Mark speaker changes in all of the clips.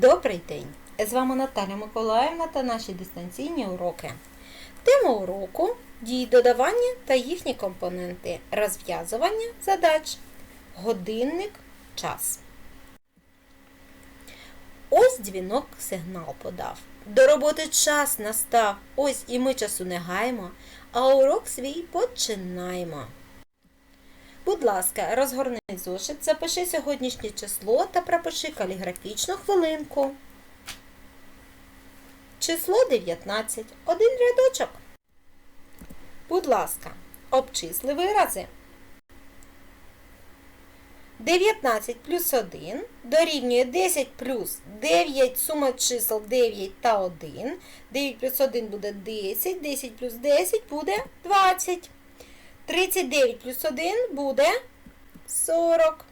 Speaker 1: Добрий день! З вами Наталя Миколаївна та наші дистанційні уроки. Тема уроку дії додавання та їхні компоненти, розв'язування задач, годинник, час. Ось дзвінок сигнал подав. До роботи час настав. Ось і ми часу не гаємо, а урок свій починаємо. Будь ласка, розгорни зошит, запиши сьогоднішнє число та пропиши каліграфічну хвилинку. Число 19. Один рядочок. Будь ласка, обчисли вирази. 19 плюс 1 дорівнює 10 плюс 9, сума чисел 9 та 1. 9 плюс 1 буде 10, 10 плюс 10 буде 20. 39 плюс 1 буде 40.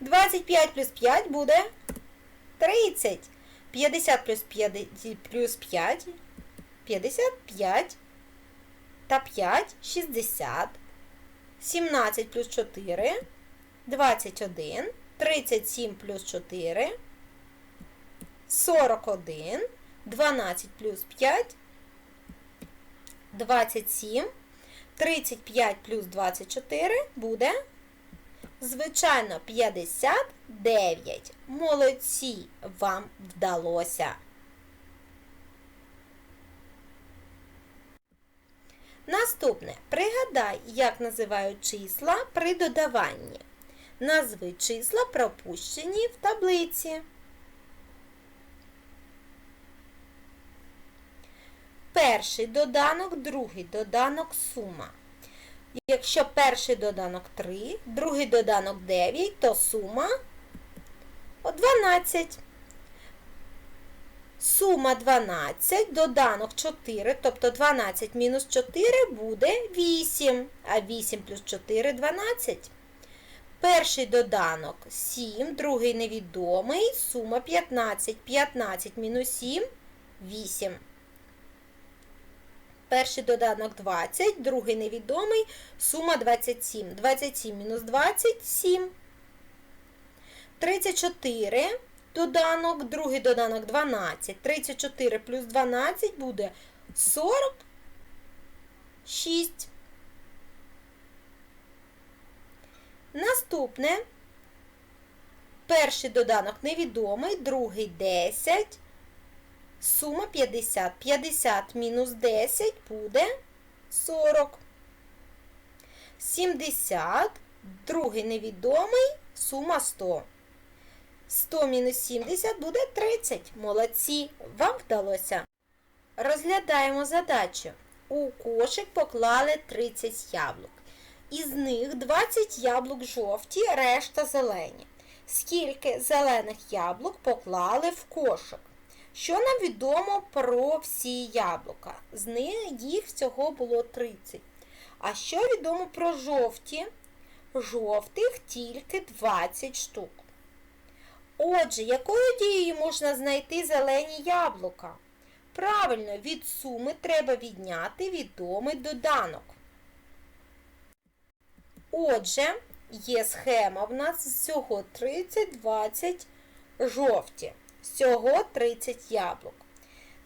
Speaker 1: 25 плюс 5 буде 30. 50 плюс 5, плюс 5 55 та 5 60. 17 плюс 4 21. 37 плюс 4 41. 12 плюс 5 27. 35 плюс 24 буде, звичайно, 59. Молодці, вам вдалося. Наступне. Пригадай, як називають числа при додаванні. Назви числа, пропущені в таблиці. Перший доданок, другий доданок сума. Якщо перший доданок 3, другий доданок 9, то сума 12. Сума 12, доданок 4, тобто 12 мінус 4 буде 8, а 8 плюс 4 12. Перший доданок 7, другий невідомий, сума 15. 15 мінус 7 8. Перший доданок 20, другий невідомий, сума 27. 27 мінус 27. 34 доданок, другий доданок 12. 34 плюс 12 буде 46. Наступне. Перший доданок невідомий, другий 10. Сума 50. 50 мінус 10 буде 40. 70. Другий невідомий. Сума 100. 100 мінус 70 буде 30. Молодці. Вам вдалося. Розглядаємо задачу. У кошик поклали 30 яблук. Із них 20 яблук жовті, решта зелені. Скільки зелених яблук поклали в кошик? Що нам відомо про всі яблука? З них їх всього було 30. А що відомо про жовті? Жовтих тільки 20 штук. Отже, якою дією можна знайти зелені яблука? Правильно, від суми треба відняти відомий доданок. Отже, є схема в нас всього 30, 20 жовті. Всього 30 яблук.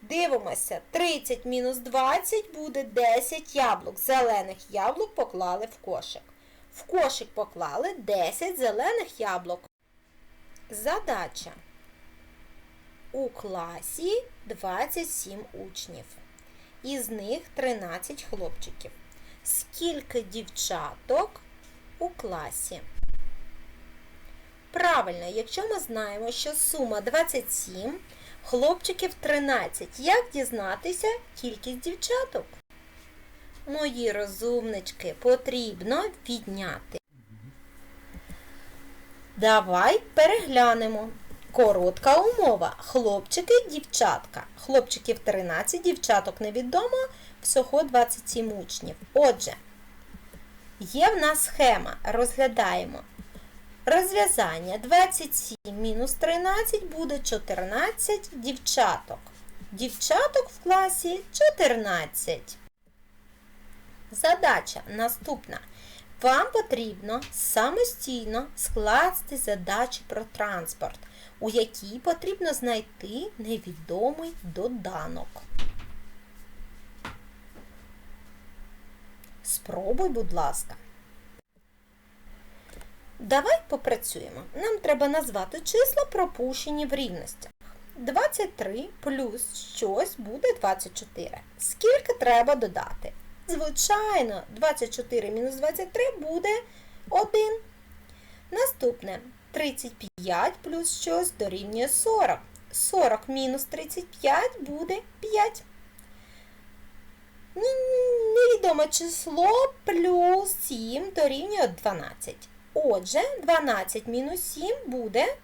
Speaker 1: Дивимося, 30 мінус 20 буде 10 яблук. Зелених яблук поклали в кошик. В кошик поклали 10 зелених яблук. Задача. У класі 27 учнів. Із них 13 хлопчиків. Скільки дівчаток у класі? Правильно, якщо ми знаємо, що сума 27, хлопчиків 13. Як дізнатися кількість дівчаток? Мої розумнички потрібно відняти. Давай переглянемо. Коротка умова. Хлопчики, дівчатка. Хлопчиків 13, дівчаток невідомо, всього 27 учнів. Отже, є в нас схема. Розглядаємо. Розв'язання 27 мінус 13 буде 14 дівчаток. Дівчаток в класі 14. Задача наступна. Вам потрібно самостійно скласти задачі про транспорт. у якій потрібно знайти невідомий доданок. Спробуй, будь ласка. Давай попрацюємо. Нам треба назвати числа, пропущені в рівностях. 23 плюс щось буде 24. Скільки треба додати? Звичайно, 24 мінус 23 буде 1. Наступне 35 плюс щось дорівнює 40. 40 мінус 35 буде 5. Н- Невідоме число плюс 7 дорівнює 12. Отже, 12 мінус 7 буде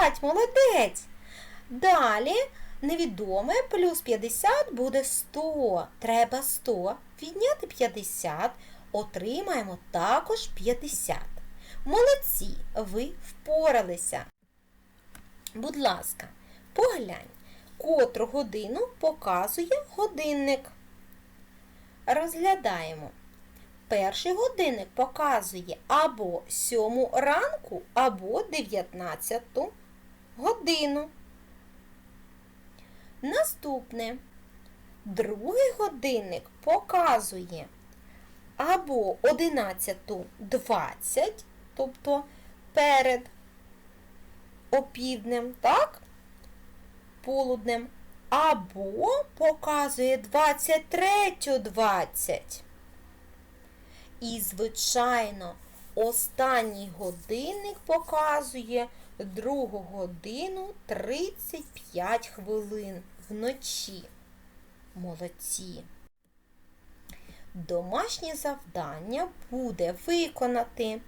Speaker 1: 5. Молодець. Далі невідоме плюс 50 буде 100. Треба 100. Відняти 50. Отримаємо також 50. Молодці, ви впоралися. Будь ласка, поглянь, котру годину показує годинник. Розглядаємо. Перший годинник показує або 7 ранку, або 19 годину. Наступне. Другий годинник показує або 11.20, тобто перед опівднем, так? Полуднем, або показує 23.20. І, звичайно, останній годинник показує другу годину 35 хвилин вночі. Молодці. Домашнє завдання буде виконати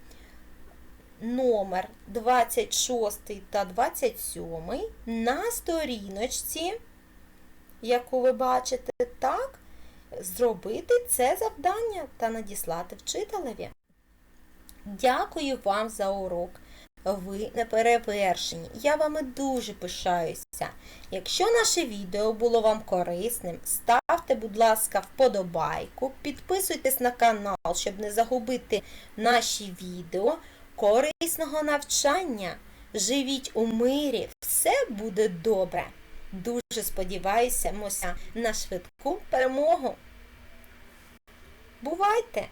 Speaker 1: номер 26 та 27 на сторіночці, яку ви бачите, так, зробити це завдання та надіслати вчителеві. Дякую вам за урок. Ви не перевершені. Я вами дуже пишаюся. Якщо наше відео було вам корисним, ставте, будь ласка, вподобайку, підписуйтесь на канал, щоб не загубити наші відео. Корисного навчання. Живіть у мирі, все буде добре. Дуже сподіваюся на швидку перемогу. Бувайте!